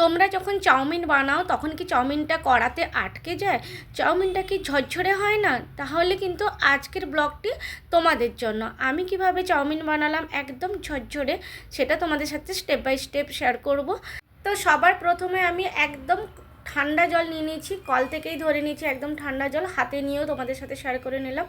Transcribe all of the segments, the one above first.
তোমরা যখন চাউমিন বানাও, তখন কি চাউমিনটা কড়াতে আটকে যায়? চাউমিনটা কি ঝরঝরে হয় না? তাহলে কিন্তু আজকের ব্লগটি তোমাদের জন্য। আমি কীভাবে চাউমিন বানালাম একদম ঝরঝরে, সেটা তোমাদের সাথে স্টেপ বাই স্টেপ শেয়ার করব। তো সবার প্রথমে আমি একদম ঠান্ডা জল নিয়ে নিয়েছি, কল থেকেই ধরে নিয়েছি একদম ঠান্ডা জল, হাতে নিয়েও তোমাদের সাথে শেয়ার করে নিলাম।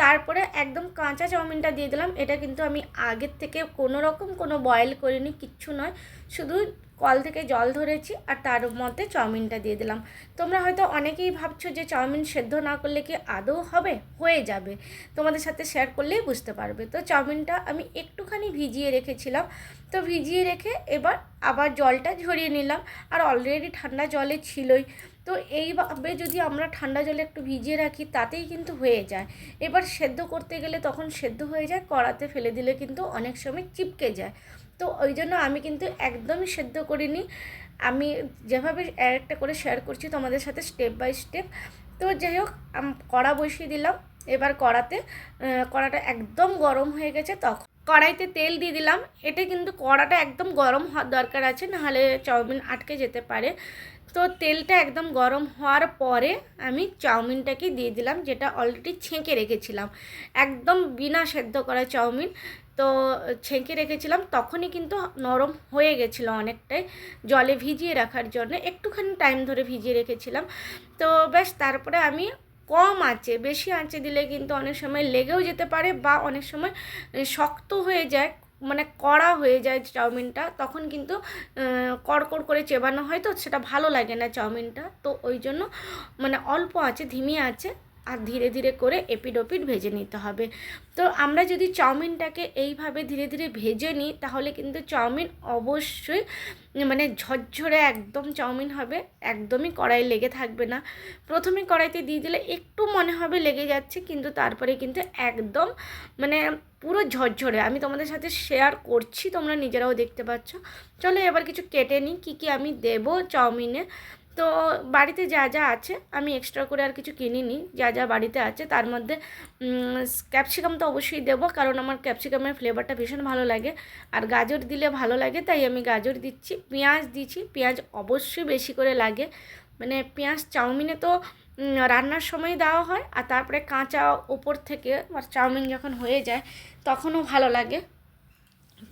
তারপরে একদম কাঁচা চাউমিনটা দিয়ে দিলাম। এটা কিন্তু আমি আগের থেকে কোনো রকম কোনো বয়েল করিনি, কিচ্ছু নয়। শুধু কল থেকে জল ধরেছি আর তার মধ্যে চাউমিনটা দিয়ে দিলাম। তোমরা হয়তো অনেকেই ভাবছ যে চাউমিন সেদ্ধ না করলে কি আদৌ হবে? হয়ে যাবে। তোমাদের সাথে শেয়ার করলেই বুঝতে পারবে। তো চাউমিনটা আমি একটুখানি ভিজিয়ে রেখেছিলাম। তো ভিজিয়ে রেখে এবার আবার জলটা ঝরিয়ে নিলাম আর অলরেডি ঠান্ডা জলে ছিলই। তো এইভাবে যদি আমরা ঠান্ডা জলে একটু ভিজিয়ে রাখি, তাতেই কিন্তু হয়ে যায়। এবার সেদ্ধ করতে গেলে তখন সেদ্ধ হয়ে যায়, কড়াতে ফেলে দিলে কিন্তু অনেক সময় চিপকে যায়। তো ওই জন্য আমি কিন্তু একদমই সেদ্ধ করিনি। আমি যেভাবে একটা করে শেয়ার করছি তোমাদের সাথে স্টেপ বাই স্টেপ তো যাই হোক কড়া বসিয়ে দিলাম। এবার কড়াতে কড়াটা একদম গরম হয়ে গেছে তখন কড়াইতে তেল দিয়ে দিলাম। এটা কিন্তু কড়াটা একদম গরম হওয়ার দরকার আছে, নাহলে চাউমিন আটকে যেতে পারে। তো তেলটা একদম গরম হওয়ার পরে আমি চাউমিনটাকে দিয়ে দিলাম, যেটা অলরেডি ছেঁকে রেখেছিলাম। একদম বিনা সেদ্ধ করা চাউমিন। তো ছেঁকে রেখেছিলাম, তখনই কিন্তু নরম হয়ে গেছিল অনেকটাই। জলে ভিজিয়ে রাখার জন্য একটুখানি টাইম ধরে ভিজিয়ে রেখেছিলাম। তো ব্যাস তারপরে আমি কম আঁচে, বেশি আঁচে দিলে কিন্তু অনেক সময় লেগেও যেতে পারে বা অনেক সময় শক্ত হয়ে যায় মানে কড়া হয়ে যায় চাউমিনটা, তখন কিন্তু কড়কড় করে চেবানো হয় তো সেটা ভালো লাগে না চাউমিনটা। তো ওই জন্য মানে অল্প আছে ধিমি আছে আর ধীরে ধীরে করে এপিড ওপিড ভেজে নিতে হবে। তো আমরা যদি চাউমিনটাকে এইভাবে ধীরে ধীরে ভেজে নিই, তাহলে কিন্তু চাউমিন অবশ্যই মানে ঝরঝরে একদম চাউমিন হবে, একদমই কড়াই লেগে থাকবে না। প্রথমে কড়াইতে দিয়ে দিলে একটু মনে হবে লেগে যাচ্ছে, কিন্তু তারপরে কিন্তু একদম মানে পুরো ঝরঝরে। আমি তোমাদের সাথে শেয়ার করছি, তোমরা নিজেরাও দেখতে পাচ্ছ। চলো এবার কিছু কেটে নিই, কী কী আমি দেবো চাউমিনে। তো বাড়িতে যা যা আছে, আমি এক্সট্রা করে আর কিছু কিনিনি, যা যা বাড়িতে আছে, তার মধ্যে ক্যাপসিকাম তো অবশ্যই দেবো, কারণ আমার ক্যাপসিকামের ফ্লেভারটা ভীষণ ভালো লাগে। আর গাজর দিলে ভালো লাগে, তাই আমি গাজর দিচ্ছি। পেঁয়াজ দিচ্ছি পেঁয়াজ অবশ্যই বেশি করে লাগে। মানে পেঁয়াজ চাউমিনে তো রান্নার সময় দেওয়া হয়, আর তারপরে কাঁচা ওপর থেকে আর চাউমিন যখন হয়ে যায়, তখনও ভালো লাগে।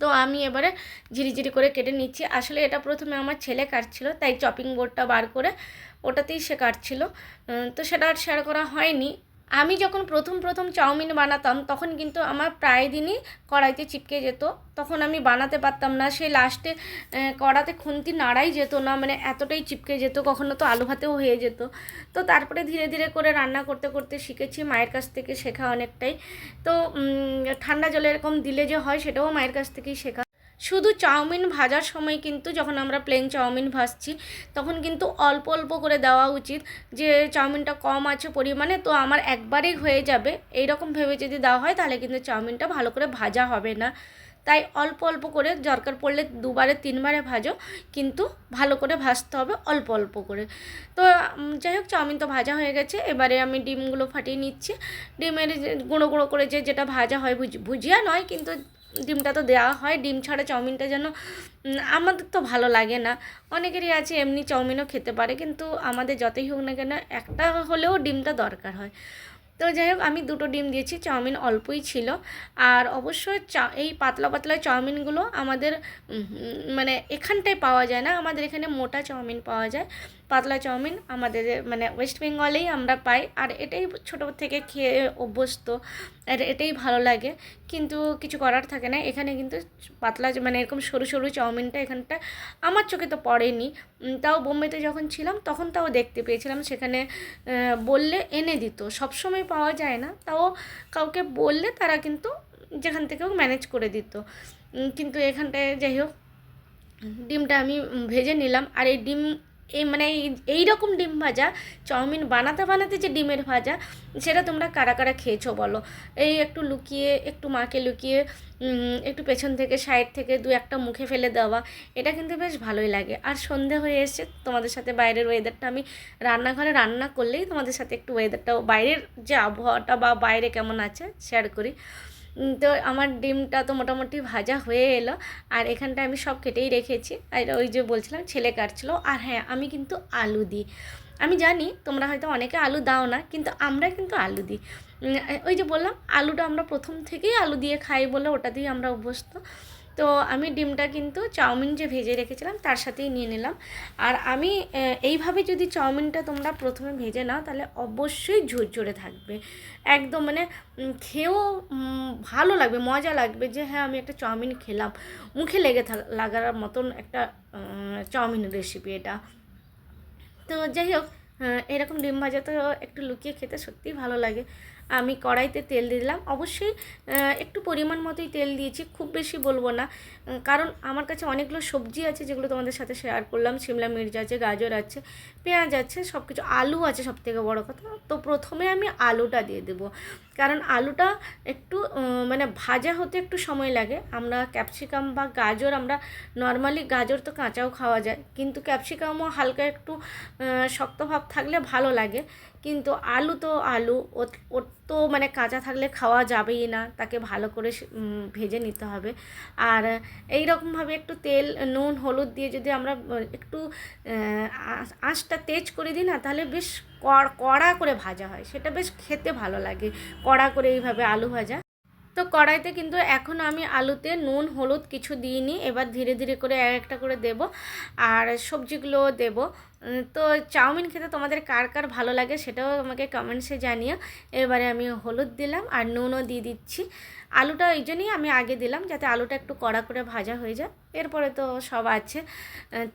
তো আমি এবারে ঝিরিঝিরি করে কেটে নিচ্ছি। আসলে এটা প্রথমে আমার ছেলে কাটছিল, তাই চপিং বোর্ডটা বার করে ওটাতেই সে কাটছিল। তো সেটা আর শেয়ার করা হয়নি। আমি যখন প্রথম প্রথম চাউমিন বানাতাম, তখন কিন্তু আমার প্রায় দিনই কড়াইতে চিপকে যেত। তখন আমি বানাতে পারতাম না সেই লাস্টে কড়াতে খুন্তি নাড়াই যেত না মানে এতটাই চিপকে যেত, কখনো তো আলু ভাতেও হয়ে যেত। তো তারপরে ধীরে ধীরে করে রান্না করতে করতে শিখেছি মায়ের কাছ থেকে শেখা অনেকটাই। তো ঠান্ডা জলে এরকম দিলে যে হয়, সেটাও মায়ের কাছ থেকেই শেখা শুধু চাউমিন ভাজার সময় কিন্তু যখন আমরা প্লেন চাউমিন ভাজছি, তখন কিন্তু অল্প অল্প করে দেওয়া উচিত যে চাউমিনটা কম আছে পরিমাণে, তো আমার একবারেই হয়ে যাবে। এই রকম ভেবে যদি দেওয়া হয়, তাহলে কিন্তু চাউমিনটা ভালো করে ভাজা হবে না। তাই অল্প অল্প করে, দরকার পড়লে দুবারে, তিনবারে ভাজো, কিন্তু ভালো করে ভাজতে হবে অল্প অল্প করে। তো যাই হোক, চাউমিন তো ভাজা হয়ে গেছে। এবারে আমি ডিমগুলো ফাটিয়ে নিচ্ছি। ডিমের গুঁড়ো গুঁড়ো করে যে, যেটা ভাজা হয় ভুজিয়া নয়, কিন্তু ডিমটা তো দেওয়া হয়, ডিম ছাড়া চাউমিনটা যেন আমাদের তো ভালো লাগে না। অনেকেরই আছে এমনি চাউমিনও খেতে পারে, কিন্তু আমাদের যতই হোক না কেন একটা হলেও ডিমটা দরকার হয়। তো যাই হোক, আমি দুটো ডিম দিয়েছি, চাউমিন অল্পই ছিল। আর অবশ্যই চা, এই পাতলা পাতলা চাউমিনগুলো আমাদের মানে এখানটায় পাওয়া যায় না, আমাদের এখানে মোটা চাউমিন পাওয়া যায়। পাতলা চাউমিন আমাদের মানে ওয়েস্ট বেঙ্গলেই আমরা পাই। আর এটাই ছোটো থেকে খেয়ে অভ্যস্ত, আর এটাই ভালো লাগে। কিন্তু কিছু করার থাকে না। এখানে কিন্তু পাতলা মানে এরকম সরু সরু চাউমিনটা এখানটা আমার চোখে তো পড়েনি। তাও বোম্বেতে যখন ছিলাম তখন তাও দেখতে পেয়েছিলাম। সেখানে বললে এনে দিত। সবসময় পাওয়া যায় না। তাও কাউকে বললে তারা কিন্তু যেখান থেকেও ম্যানেজ করে দিত। কিন্তু এখানটায় যাই হোক, ডিমটা আমি ভেজে নিলাম। আর এই ডিম এই মানে এই রকম ডিম ভাজা, চাউমিন বানাতে বানাতে যে ডিমের ভাজা, সেটা তোমরা কারা কারা খেয়েছো বলো? এই একটু লুকিয়ে, একটু মাকে লুকিয়ে একটু পেছন থেকে, সাইড থেকে দু একটা মুখে ফেলে দেওয়া, এটা কিন্তু বেশ ভালোই লাগে। আর সন্ধে হয়ে এসছে, তোমাদের সাথে বাইরের ওয়েদারটা আমি রান্নাঘরে রান্না করলেই তোমাদের সাথে একটু ওয়েদারটা বাইরের যে আবহাওয়াটা বা বাইরে কেমন আছে শেয়ার করি। তো আমার ডিমটা তো মোটামুটি ভাজা হয়ে এলো। আর এখানটা আমি সব কেটেই রেখেছি। আর ওই যে বলছিলাম, ছেলে কাটছিলো। আর হ্যাঁ আমি কিন্তু আলু দিই। আমি জানি তোমরা হয়তো অনেকে আলু দাও না, কিন্তু আমরা কিন্তু আলু দিই। ওই যে বললাম, আলুটা আমরা প্রথম থেকেই আলু দিয়ে খাই বলে ওটা দিয়ে আমরা অভ্যস্ত। তো আমি ডিমটা কিন্তু চাউমিন যে ভেজে রেখেছিলাম, তার সাথেই নিয়ে নিলাম। আর আমি এইভাবে যদি চাউমিনটা তোমরা প্রথমে ভেজে নাও, তাহলে অবশ্যই ঝরঝরে থাকবে। একদম মানে খেয়েও ভালো লাগবে, মজা লাগবে যে হ্যাঁ আমি একটা চাউমিন খেলাম। মুখে লেগে লাগার মতন একটা চাউমিন রেসিপি এটা। তো যাই হোক এরকম ডিম ভাজা তো একটু লুকিয়ে খেতে সত্যিই ভালো লাগে। আমি কড়াইতে তেল দিয়ে দিলাম। অবশ্যই একটু পরিমাণ মতোই তেল দিয়েছি, খুব বেশি বলব না। কারণ আমার কাছে অনেকগুলো সবজি আছে যেগুলো তোমাদের সাথে শেয়ার করলাম। শিমলা মির্চ আছে, গাজর আছে, পেঁয়াজ আছে সব কিছু আলু আছে সব থেকে বড়ো কথা। তো প্রথমে আমি আলুটা দিয়ে দেবো। কারণ আলুটা একটু মানে ভাজা হতে একটু সময় লাগে। আমরা ক্যাপসিকাম বা গাজর, আমরা নর্মালি গাজর তো কাঁচাও খাওয়া যায়। কিন্তু ক্যাপসিকামও হালকা একটু শক্ত ভাব থাকলে ভালো লাগে। কিন্তু আলু তো আলু ওর তো মানে কাঁচা থাকলে খাওয়া যাবেই না, তাকে ভালো করে ভেজে নিতে হবে। আর এই রকমভাবে একটু তেল, নুন, হলুদ দিয়ে যদি আমরা একটু আঁচটা তেজ করে দিই না, তাহলে বেশ কড়- করে ভাজা হয়। সেটা বেশ খেতে ভালো লাগে, কড়া করে এইভাবে আলু ভাজা। তো কড়াইতে কিন্তু এখন আমি আলুতে নুন, হলুদ কিছু দিইনি, এবার ধীরে ধীরে করে এক একটা করে দেব। আর সবজিগুলো দেব। তো চাউমিন খেতে তোমাদের কার কার ভালো লাগে সেটাও আমাকে কমেন্টসে জানিও। এবারে আমি হলুদ দিলাম আর নুনও দিয়ে দিচ্ছি। আলুটা এই জন্যই আমি আগে দিলাম যাতে আলুটা একটু কড়া করে ভাজা হয়ে যায়। এরপরে তো সব আছে।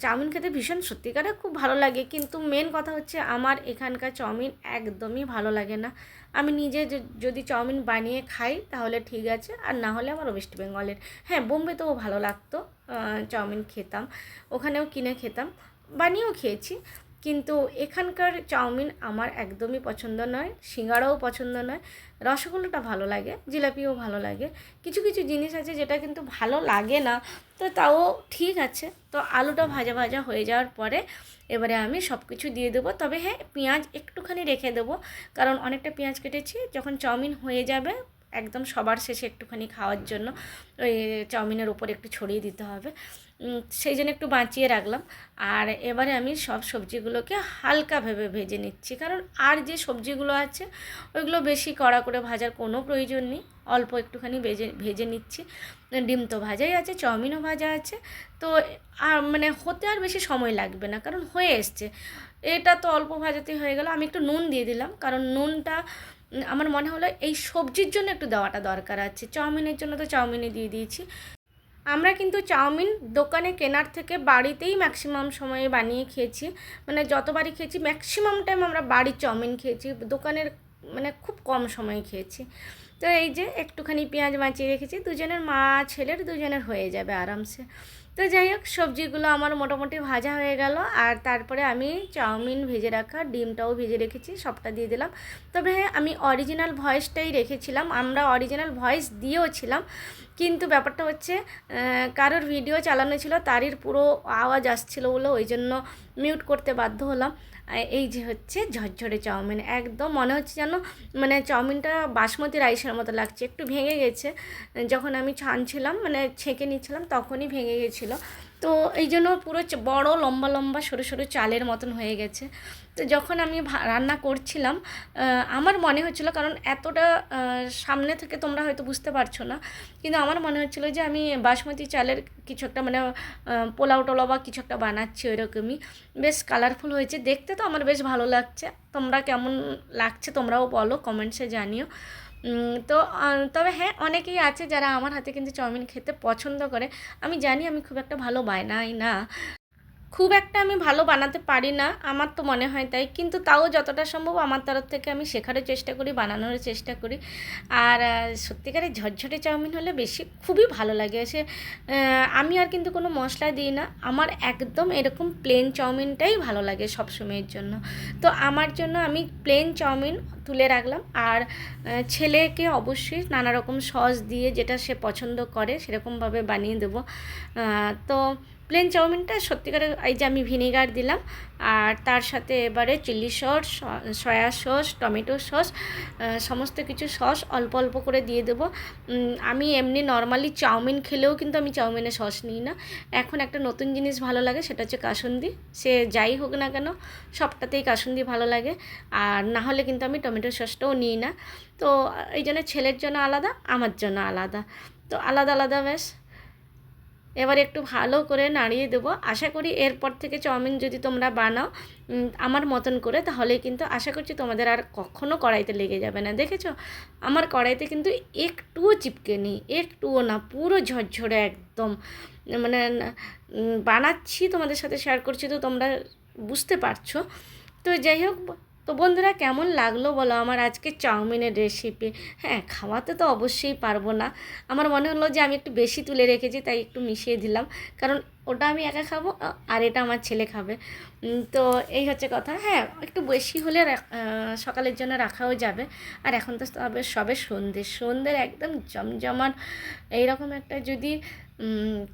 চাউমিন খেতে ভীষণ সত্যিকারে খুব ভালো লাগে কিন্তু মেন কথা হচ্ছে আমার এখানকার চাউমিন একদমই ভালো লাগে না। আমি নিজে যদি চাউমিন বানিয়ে খাই তাহলে ঠিক আছে আর না হলে আমার ওয়েস্ট বেঙ্গলের। হ্যাঁ বোম্বে বোম্বেতেও ভালো লাগতো চাউমিন খেতাম। ওখানেও কিনে খেতাম। বানিয়েও খেয়েছি। কিন্তু এখানকার চাউমিন আমার একদমই পছন্দ নয়, সিঙ্গারাও পছন্দ নয়, রসগোল্লাটা ভালো লাগে, জিলাপিও ভালো লাগে। কিছু কিছু জিনিস আছে যেটা কিন্তু ভালো লাগে না, তো তাও ঠিক আছে। তো আলুটা ভাজা ভাজা হয়ে যাওয়ার পরে এবারে আমি সব কিছু দিয়ে দেবো। তবে হ্যাঁ পেঁয়াজ একটুখানি রেখে দেবো, কারণ অনেকটা পেঁয়াজ কেটেছি, যখন চাউমিন হয়ে যাবে একদম সবার শেষে একটুখানি খাওয়ার জন্য ওই চাউমিনের উপর একটু ছড়িয়ে দিতে হবে। সেই জন্য একটু বাঁচিয়ে রাখলাম। আর এবারে আমি সব সবজিগুলোকে হালকা ভেবে ভেজে নিচ্ছি। কারণ আর যে সবজিগুলো আছে, ওইগুলো বেশি কড়া করে ভাজার কোনো প্রয়োজন নেই। অল্প একটুখানি ভেজে ভেজে নিচ্ছি। ডিম তো ভাজাই আছে, চাউমিনও ভাজা আছে। তো আর মানে হতে আর বেশি সময় লাগবে না, কারণ হয়ে এসছে। এটা তো অল্প ভাজাতে হয়ে গেল। আমি একটু নুন দিয়ে দিলাম, কারণ নুনটা আমার মনে হলো এই সবজির জন্য একটু দেওয়াটা দরকার আছে। চাউমিনের জন্য তো চাউমিনে দিয়ে দিয়েছি। আমরা কিন্তু চাউমিন দোকানে কেনার থেকে বাড়িতেই ম্যাক্সিমাম সময়ে বানিয়ে খেয়েছি। মানে যতবারই খেয়েছি ম্যাক্সিমাম টাইম আমরা বাড়ির চাউমিন খেয়েছি। দোকানের মানে খুব কম সময়ে খেয়েছি। তো এই যে একটুখানি পেঁয়াজ বাঁচিয়ে রেখেছি, দুজনের মা ছেলের দুজনের হয়ে যাবে আরামসে। তো যাই হোক, সবজিগুলো আমার মোটামুটি ভাজা হয়ে গেল। আর তারপরে আমি চাউমিন ভেজে রাখা, ডিমটাও ভেজে রেখেছি, সবটা দিয়ে দিলাম। তবে হ্যাঁ আমি অরিজিনাল ভয়েসটাই রেখেছিলাম। আমরা অরিজিনাল ভয়েস দিয়েও ছিলাম কিন্তু ব্যাপারটা হচ্ছে কারোর ভিডিও চালানো ছিল, তারই পুরো আওয়াজ আসছিল বলে ওই জন্য মিউট করতে বাধ্য হলাম। এই যে হচ্ছে ঝরঝরে চাউমিন। একদম মনে হচ্ছে যেন মানে চাউমিনটা বাসমতি রাইসের মতো লাগছে। একটু ভেঙে গেছে। যখন আমি ছানছিলাম মানে ছেঁকে নিচ্ছিলাম, তখনই ভেঙে গেছিল। তো এই জন্য পুরো বড় লম্বা লম্বা সরু সরু চালের মতন হয়ে গেছে। তো যখন আমি রান্না করছিলাম আমার মনে হচ্ছিল, কারণ এতটা সামনে থেকে তোমরা হয়তো বুঝতে পারছ না, কিন্তু আমার মনে হচ্ছিল যে আমি বাসমতি চালের কিছু একটা মানে পোলাও টোলাও বা কিছু একটা বানাচ্ছি ওইরকমই। বেশ কালারফুল হয়েছে। দেখতে তো আমার বেশ ভালো লাগছে। তোমরা কেমন লাগছে তোমরাও বলো কমেন্টসে জানিও। তো তবে হ্যাঁ অনেকেই আছে যারা আমার হাতে কিন্তু চাউমিন খেতে পছন্দ করে। আমি জানি আমি খুব একটা ভালো বানাই না। খুব একটা আমি ভালো বানাতে পারি না, আমার তো মনে হয় তাই। কিন্তু তাও যতটা সম্ভব আমার তরফ থেকে আমি শেখারও চেষ্টা করি বানানোর চেষ্টা করি। আর সত্যিকারের ঝরঝরে চাউমিন হলে বেশি খুবই ভালো লাগে। সে আমি আর কিন্তু কোনো মশলা দিই না। আমার একদম এরকম প্লেন চাউমিনটাই ভালো লাগে সব সময়ের জন্য। তো আমার জন্য আমি প্লেন চাউমিন তুলে রাখলাম। আর ছেলেকে অবশ্যই নানা রকম সস দিয়ে যেটা সে পছন্দ করে সেরকমভাবে বানিয়ে দেবো। তো প্লেন চাউমিনটা সত্যিকারে এই যে আমি ভিনেগার দিলাম, আর তার সাথে এবারে chilli sauce soya sauce tomato sauce সমস্ত কিছু সস অল্প অল্প করে দিয়ে দেবো। আমি এমনি নর্মালি চাউমিন খেলেও কিন্তু আমি চাউমিনে সস নিই না। এখন একটা নতুন জিনিস ভালো লাগে, সেটা হচ্ছে কাসুন্দি। সে যাই হোক না কেন, সবটাতেই কাসুন্দি ভালো লাগে। আর না হলে কিন্তু আমি টমেটো সসটাও নিই না। তো এই জন্য ছেলের জন্য আলাদা, আমার জন্য আলাদা। তো আলাদা আলাদা বেশ এবার একটু ভালো করে নাড়িয়ে দেবো। আশা করি এরপর থেকে চাউমিন যদি তোমরা বানাও আমার মতন করে, তাহলে কিন্তু আশা করছি তোমাদের আর কখনো কড়াইতে লেগে যাবে না। দেখেছ? আমার কড়াইতে কিন্তু একটুও চিপকে নেই, একটুও না, পুরো ঝরঝরে একদম। মানে বানাচ্ছি, তোমাদের সাথে শেয়ার করছি, তো তোমরা বুঝতে পারছ। তো যাই হোক তো বন্ধুরা কেমন লাগল বলো আমার আজকে চাউমিনের রেসিপি হ্যাঁ খাওয়াতে তো অবশ্যই পারব না। আমার মনে হলো যে আমি একটু বেশি তুলে রেখেছি, তাই একটু মিশিয়ে দিলাম। কারণ ওটা আমি একা খাব আর এটা আমার ছেলে খাবে। তো এই হচ্ছে কথা। হ্যাঁ একটু বেশি হলে সকালের জন্য রাখাও যাবে। আর এখন তো সবে সবে সন্ধে। সন্ধ্যের একদম জমজমাট। এইরকম একটা যদি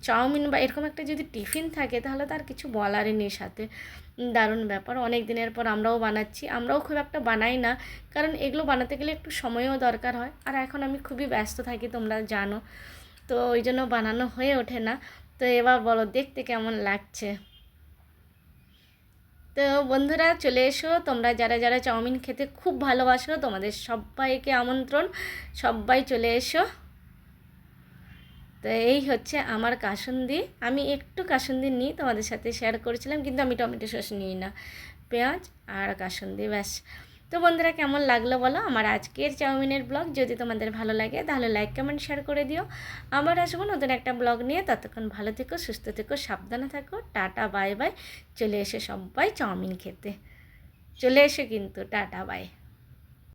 চাউমিন বা এরকম একটা যদি টিফিন থাকে, তাহলে তার কিছু বলারই নেই সাথে। দারুণ ব্যাপার। অনেক দিনের পর আমরাও বানাচ্ছি। আমরাও খুব একটা বানাই না, কারণ এগুলো বানাতে গেলে একটু সময়ও দরকার হয়। আর এখন আমি খুবই ব্যস্ত থাকি, তোমরা জানো। তো ওই জন্য বানানো হয়ে ওঠে না। তো এবার বলো, দেখতে কেমন লাগছে? তো বন্ধুরা, চলে এসো। তোমরা যারা যারা চাউমিন খেতে খুব ভালোবাসো, তোমাদের সবাইকে আমন্ত্রণ। সবাই চলে এসো। তো এই হচ্ছে আমার কাসুন্দি। আমি একটু কাসুন্দি নিই, তোমাদের সাথে শেয়ার করেছিলাম, কিন্তু আমি টমেটো সস নিই না। পেঁয়াজ আর কাসুন্দি, ব্যাস। তো বন্ধুরা, কেমন লাগল বলো? আমার আজকের চাউমিনের ব্লগ যদি তোমাদের ভালো লাগে, তাহলে লাইক কমেন্ট শেয়ার করে দিও। আবার আসব নতুন একটা ব্লগ নিয়ে। ততক্ষণ ভালো থেকো, সুস্থ থেকো, সাবধানে থাকো। টাটা বাই বাই চলে এসে সবাই চাউমিন খেতে। চলে এসো কিন্তু, টাটা বাই